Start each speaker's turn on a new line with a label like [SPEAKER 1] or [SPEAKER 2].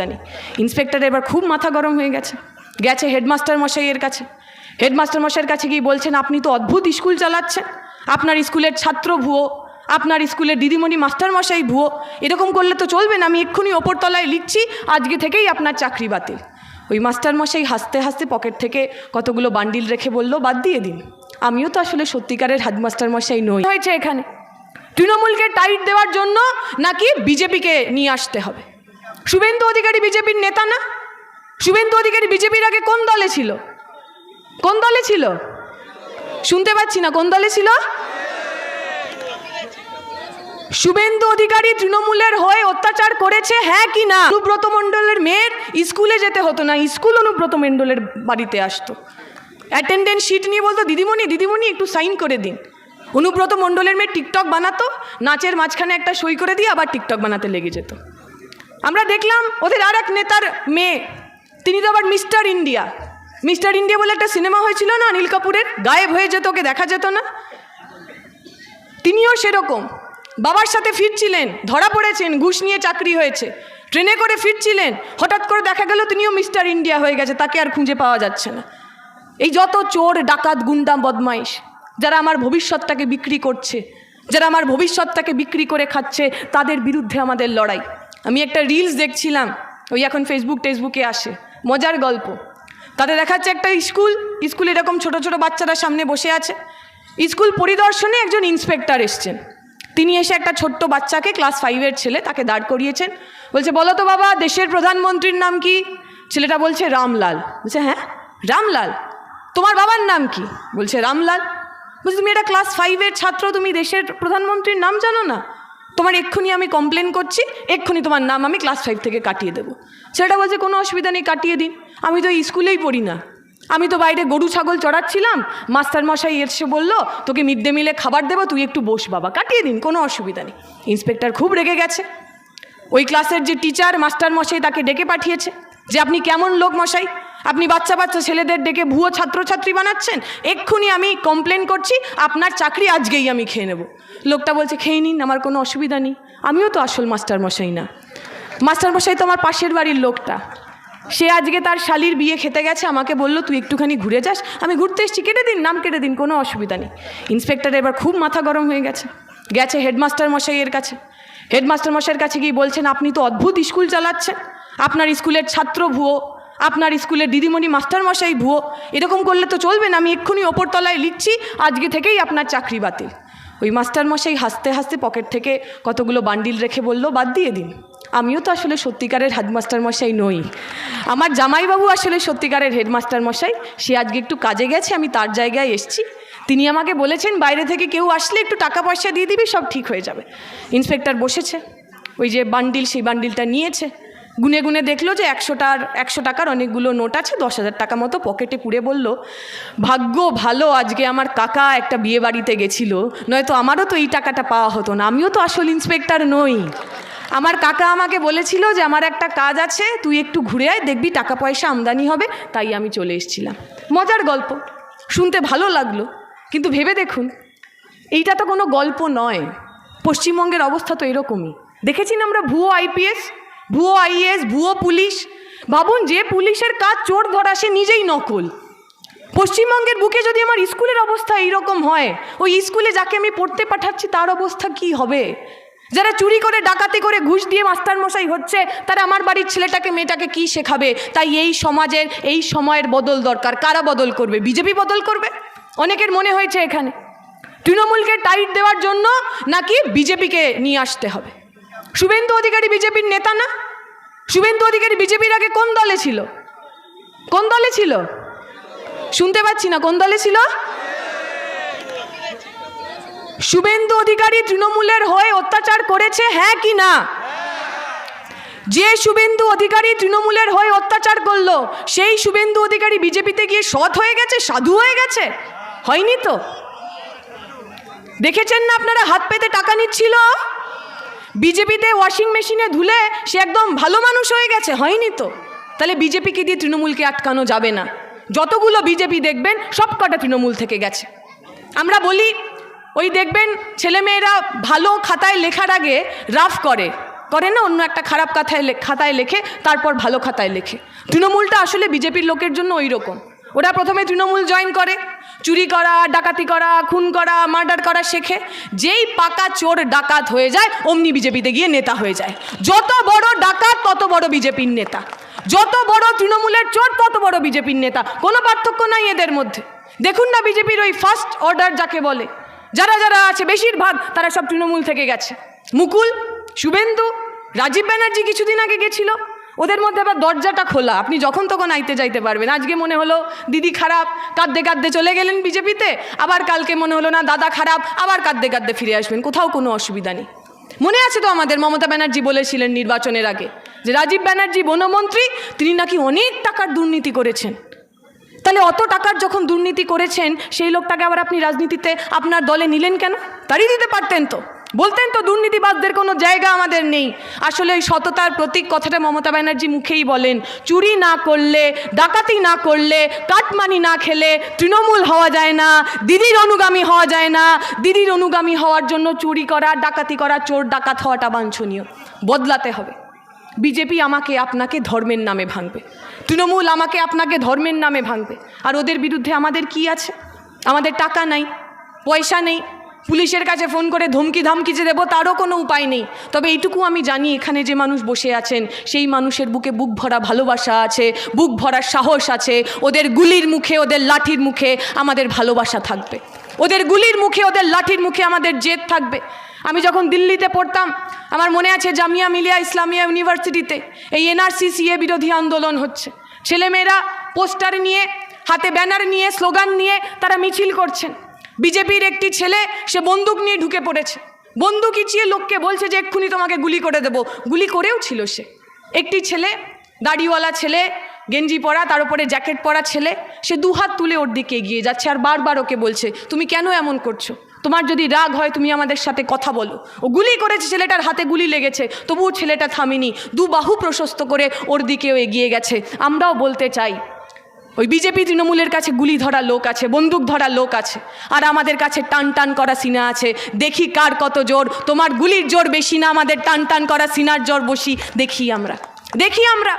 [SPEAKER 1] জানি। ইন্সপেক্টর এবার খুব মাথা গরম হয়ে গেছে। গেছে হেডমাস্টার মশাইয়ের কাছে। হেডমাস্টার মশাইয়ের কাছে গিয়ে বলছেন, আপনি তো অদ্ভুত স্কুল চালাচ্ছেন। আপনার স্কুলের ছাত্র ভুয়ো, আপনার স্কুলের দিদিমণি, মাস্টার মশাই ভুয়ো। এরকম করলে তো চলবে না, আমি এক্ষুনি ওপরতলায় লিখছি, আজকে থেকেই আপনার চাকরি বাতিল। ওই মাস্টার মশাই হাসতে হাসতে পকেট থেকে কতগুলো বান্ডিল রেখে বলল, বাদ দিয়ে দিন। আমিও তো আসলে সত্যিকারের হেডমাস্টার মশাই নই। হয়েছে এখানে? তৃণমূলকে টাইট দেওয়ার জন্য নাকি বিজেপিকে নিয়ে আসতে হবে? শুভেন্দু অধিকারী বিজেপির নেতা না? শুভেন্দু অধিকারী বিজেপির আগে কোন দলে ছিল? কোন দলে ছিল? শুনতে পাচ্ছি না, কোন দলে ছিল? শুভেন্দু অধিকারী তৃণমূলের হয়ে অত্যাচার করেছে হ্যাঁ কি না? অনুব্রত মণ্ডলের মেয়ের স্কুলে যেতে হতো না, স্কুল অনুব্রত মণ্ডলের বাড়িতে আসতো। অ্যাটেন্ডেন্স শিট নিয়ে বলতো, দিদিমণি দিদিমণি, একটু সাইন করে দিন। অনুব্রত মণ্ডলের মেয়ে টিকটক বানাতো, নাচের মাঝখানে একটা সই করে দিয়ে আবার টিকটক বানাতে লেগে যেত। আমরা দেখলাম ওদের আর এক নেতার মেয়ে, তিনি তো আবার মিস্টার ইন্ডিয়া। মিস্টার ইন্ডিয়া বলে একটা সিনেমা হয়েছিল না অনিল কাপুরের? গায়েব হয়ে যেত, ওকে দেখা যেত না। তিনিও সেরকম। বাবার সাথে ফিরছিলেন, ধরা পড়েছেন, ঘুষ নিয়ে চাকরি হয়েছে। ট্রেনে করে ফিরছিলেন, হঠাৎ করে দেখা গেল তিনিও মিস্টার ইন্ডিয়া হয়ে গেছে, তাকে আর খুঁজে পাওয়া যাচ্ছে না। এই যত চোর, ডাকাত, গুন্ডা, বদমাইশ, যারা আমার ভবিষ্যৎটাকে বিক্রি করছে, যারা আমার ভবিষ্যৎটাকে বিক্রি করে খাচ্ছে, তাদের বিরুদ্ধে আমাদের লড়াই। আমি একটা রিলস দেখছিলাম, ওই এখন ফেসবুক টেসবুকে আসে, মজার গল্প। তাতে দেখাচ্ছে একটা স্কুল স্কুল এরকম ছোট ছোট বাচ্চারা সামনে বসে আছে। স্কুল পরিদর্শনে একজন ইন্সপেক্টর এসছেন। তিনি এসে একটা ছোট্ট বাচ্চাকে ক্লাস ফাইভের ছেলে তাকে দাঁড় করিয়েছেন। বলছে, বলো তো বাবা, দেশের প্রধানমন্ত্রীর নাম কি? ছেলেটা বলছে, রামলাল। বলছে হ্যাঁ রামলাল? তোমার বাবার নাম কি? বলছে, রামলাল। বলছে, তুমি এটা ক্লাস ফাইভের ছাত্র, তুমি দেশের প্রধানমন্ত্রীর নাম জানো না? তোমার এক্ষুনি আমি কমপ্লেন করছি, এক্ষুনি তোমার নাম আমি ক্লাস ফাইভ থেকে কাটিয়ে দেবো। ছেলেটা বলছে, কোনো অসুবিধা নেই, কাটিয়ে দিন। আমি তো স্কুলেই পড়ি না। আমি তো বাইরে গরু, ছাগল চড়াচ্ছিলাম। মাস্টারমশাই এসে বলল, তোকে মিড ডে মিলে খাবার দেবো, তুই একটু বস বাবা, কাটিয়ে দিন, কোনো অসুবিধা নেই। ইন্সপেক্টর খুব রেগে গেছে। ওই ক্লাসের যে টিচার মাস্টারমশাই তাকে ডেকে পাঠিয়েছে যে, আপনি কেমন লোক মশাই? আপনি বাচ্চা বাচ্চা ছেলেদের ডেকে ভুয়ো ছাত্রছাত্রী বানাচ্ছেন? এক্ষুনি আমি কমপ্লেন করছি, আপনার চাকরি আজকেই আমি খেয়ে নেব। লোকটা বলছে, খেয়ে নিন, আমার কোনো অসুবিধা নেই। আমিও তো আসল মাস্টার মশাই না। মাস্টার মশাই তো আমার পাশের বাড়ির লোকটা। সে আজকে তার শালির বিয়ে খেতে গেছে, আমাকে বলল, তুই একটুখানি ঘুরে যাস। আমি ঘুরতে এসেছি, কেটে দিন, নাম কেটে দিন, কোনো অসুবিধা নেই। ইন্সপেক্টর এবার খুব মাথা গরম হয়ে গেছে। গেছে হেডমাস্টার মশাইয়ের কাছে। হেডমাস্টার মশাইয়ের কাছে গিয়ে বলছেন, আপনি তো অদ্ভুত স্কুল চালাচ্ছেন। আপনার স্কুলের ছাত্র ভুয়ো আপনার স্কুলের দিদিমণি মাস্টার মশাই ভুয়ো, এরকম করলে তো চলবে না। আমি এক্ষুনি ওপরতলায় লিখছি, আজকে থেকেই আপনার চাকরি বাতিল। ওই মাস্টার মশাই হাসতে হাসতে পকেট থেকে কতগুলো বান্ডিল রেখে বলল, বাদ দিয়ে দিন। আমিও তো আসলে সত্যিকারের হেডমাস্টার মশাই নই। আমার জামাইবাবু আসলে সত্যিকারের হেডমাস্টার মশাই সে আজকে একটু কাজে গেছে, আমি তার জায়গায় এসছি। তিনি আমাকে বলেছেন, বাইরে থেকে কেউ আসলে একটু টাকা পয়সা দিয়ে দিবি, সব ঠিক হয়ে যাবে। ইন্সপেক্টর বসেছে। ওই যে বান্ডিল, সেই বান্ডিলটা নিয়েছে। গুনে গুনে দেখল যে একশোটার একশো টাকার অনেকগুলো নোট আছে দশ হাজার টাকা মতো পকেটে পুড়ে বলল, ভাগ্য ভালো, আজকে আমার কাকা একটা বিয়ে বাড়িতে গেছিল, নয়তো আমারও তো এই টাকাটা পাওয়া হতো না, আমিও তো আসল ইন্সপেক্টর নই। আমার কাকা আমাকে বলেছিল যে, আমার একটা কাজ আছে, তুই একটু ঘুরে আয়, দেখবি টাকা পয়সা আমদানি হবে। তাই আমি চলে এসেছিলাম। মজার গল্প, শুনতে ভালো লাগল, কিন্তু ভেবে দেখুন, এইটা তো কোনো গল্প নয়। পশ্চিমবঙ্গের অবস্থা তো এরকমই। দেখেছি না আমরা ভুয়ো আইপিএস ভুয়ো আইএস ভুয়ো পুলিশ। ভাবুন, যে পুলিশের কাজ চোর ধরা, সে নিজেই নকল। পশ্চিমবঙ্গের বুকে যদি আমার স্কুলের অবস্থা এইরকম হয়, ওই স্কুলে যাকে আমি পড়তে পাঠাচ্ছি, তার অবস্থা কি হবে? যারা চুরি করে, ডাকাতি করে, ঘুষ দিয়ে মাস্টার মশাই হচ্ছে, তারা আমার বাড়ির ছেলেটাকে, মেয়েটাকে কি শেখাবে? তাই এই সমাজের, এই সময়ের বদল দরকার। কারা বদল করবে? বিজেপি বদল করবে? অনেকের মনে হয়েছে এখানে। তৃণমূলকে টাইট দেওয়ার জন্য নাকি বিজেপিকে নিয়ে আসতে হবে? শুভেন্দু অধিকারী বিজেপির নেতা না? শুভেন্দু অধিকারী বিজেপির আগে কোন দলে ছিল? কোন দলে ছিল? শুনতে পাচ্ছি না, কোন দলে ছিল? শুভেন্দু অধিকারী তৃণমূলের হয়ে অত্যাচার করেছে হ্যাঁ কি না? যে শুভেন্দু অধিকারী তৃণমূলের হয়ে অত্যাচার করল, সেই শুভেন্দু অধিকারী বিজেপিতে গিয়ে সৎ হয়ে গেছে, সাধু হয়ে গেছে? হয়নি তো? দেখেছেন না আপনারা হাত পেতে টাকা নিচ্ছিল? বিজেপিতে ওয়াশিং মেশিনে ধুলে সে একদম ভালো মানুষ হয়ে গেছে, হয়নি তো? তাহলে বিজেপিকে দিয়ে তৃণমূলকে আটকানো যাবে না। যতগুলো বিজেপি দেখবেন, সব কটা তৃণমূল থেকে গেছে। আমরা বলি, ওই দেখবেন ছেলেমেয়েরা ভালো খাতায় লেখার আগে রাফ করে। করে না, অন্য একটা খারাপ লে- খাতায় লেখে, তারপর ভালো খাতায় লেখে। তৃণমূলটা আসলে বিজেপির লোকের জন্য ওই রকম ওরা প্রথমে তৃণমূল জয়েন করে চুরি করা, ডাকাতি করা, খুন করা, মার্ডার করা শেখে। যেই পাকা চোর ডাকাত হয়ে যায়, অমনি বিজেপিতে গিয়ে নেতা হয়ে যায়। যত বড় ডাকাত, তত বড় বিজেপির নেতা। যত বড় তৃণমূলের চোর, তত বড় বিজেপির নেতা। কোনো পার্থক্য নাই এদের মধ্যে। দেখুন না বিজেপির ওই ফার্স্ট অর্ডার যাকে বলে। যারা যারা আছে, বেশিরভাগ তারা সব তৃণমূল থেকে গেছে। মুকুল, শুভেন্দু, রাজীব ব্যানার্জি কিছুদিন আগে গেছিল। ওদের মধ্যে আবার দরজাটা খোলা। আপনি যখন তখন আইতে যাইতে পারবেন। আজকে মনে হলো দিদি খারাপ, কাঁদতে কাঁদতে চলে গেলেন বিজেপিতে। আবার কালকে মনে হলো, না, দাদা খারাপ। আবার কাঁদতে কাঁদতে ফিরে আসবেন। কোথাও কোনো অসুবিধা নেই। মনে আছে তো আমাদের, মমতা ব্যানার্জি বলেছিলেন নির্বাচনের আগে যে, রাজীব ব্যানার্জি বনমন্ত্রী, তিনি নাকি অনেক টাকার দুর্নীতি করেছেন। তাহলে অত টাকার যখন দুর্নীতি করেছেন, সেই লোকটাকে আবার আপনি রাজনীতিতে আপনার দলে নিলেন কেন? তারই দিতে পারতেন তো। বলতেন তো দুর্নীতিবাদদের কোনো জায়গা আমাদের নেই। আসলে ওই সততার প্রতীক কথাটা মমতা ব্যানার্জি মুখেই বলেন। চুরি না করলে, ডাকাতি না করলে, কাটমানি না খেলে তৃণমূল হওয়া যায় না, দিদির অনুগামী হওয়া যায় না। দিদির অনুগামী হওয়ার জন্য চুরি করা, ডাকাতি করা, চোর ডাকাত হওয়াটা বাঞ্ছনীয়। বদলাতে হবে। বিজেপি আমাকে আপনাকে ধর্মের নামে ভাঙবে। তৃণমূল আমাকে আপনাকে ধর্মের নামে ভাঙবে। আর ওদের বিরুদ্ধে আমাদের কি আছে? আমাদের টাকা নাই, পয়সা নেই। পুলিশের কাছে ফোন করে ধমকি ধামকি যে দেবো, তারও কোনো উপায় নেই। তবে এইটুকু আমি জানি, এখানে যে মানুষ বসে আছেন, সেই মানুষের বুকে বুক ভরা ভালোবাসা আছে, বুক ভরা সাহস আছে। ওদের গুলির মুখে, ওদের লাঠির মুখে আমাদের ভালোবাসা থাকবে। ওদের গুলির মুখে, ওদের লাঠির মুখে আমাদের জেদ থাকবে। আমি যখন দিল্লিতে পড়তাম, আমার মনে আছে জামিয়া মিলিয়া ইসলামিয়া ইউনিভার্সিটিতে, এই এনআরসি সিএ বিরোধী আন্দোলন হচ্ছে। ছেলেমেয়েরা পোস্টার নিয়ে, হাতে ব্যানার নিয়ে, স্লোগান নিয়ে তারা মিছিল করছেন। বিজেপির একটি ছেলে, সে বন্দুক নিয়ে ঢুকে পড়েছে। বন্দুক ইচিয়ে লোককে বলছে যে, এক্ষুনি তোমাকে গুলি করে দেবো। গুলি করেও ছিল সে। একটি ছেলে, দাড়িওয়ালা ছেলে, গেঞ্জি পরা, তার উপরে জ্যাকেট পরা ছেলে, সে দুহাত তুলে ওর দিকে এগিয়ে যাচ্ছে আর বারবার ওকে বলছে, তুমি কেন এমন করছ? তোমার যদি রাগ হয়, তুমি আমাদের সাথে কথা বলো। ও গুলি করেছে ছেলেটার হাতে গুলি লেগেছে, তবুও ছেলেটা থামেনি। দু বাহু প্রশস্ত করে ওর দিকেও এগিয়ে গেছে। আমরাও বলতে চাই ওই বিজেপি তৃণমূলের কাছে গুলি ধরা লোক আছে, বন্দুক ধরা লোক আছে, আর আমাদের কাছে টান টান করা সিনা আছে। দেখি কার কত জোর, তোমার গুলির জোর বেশি না, আমাদের টান টান করা সিনার জোর বসি, দেখি আমরা দেখি আমরা।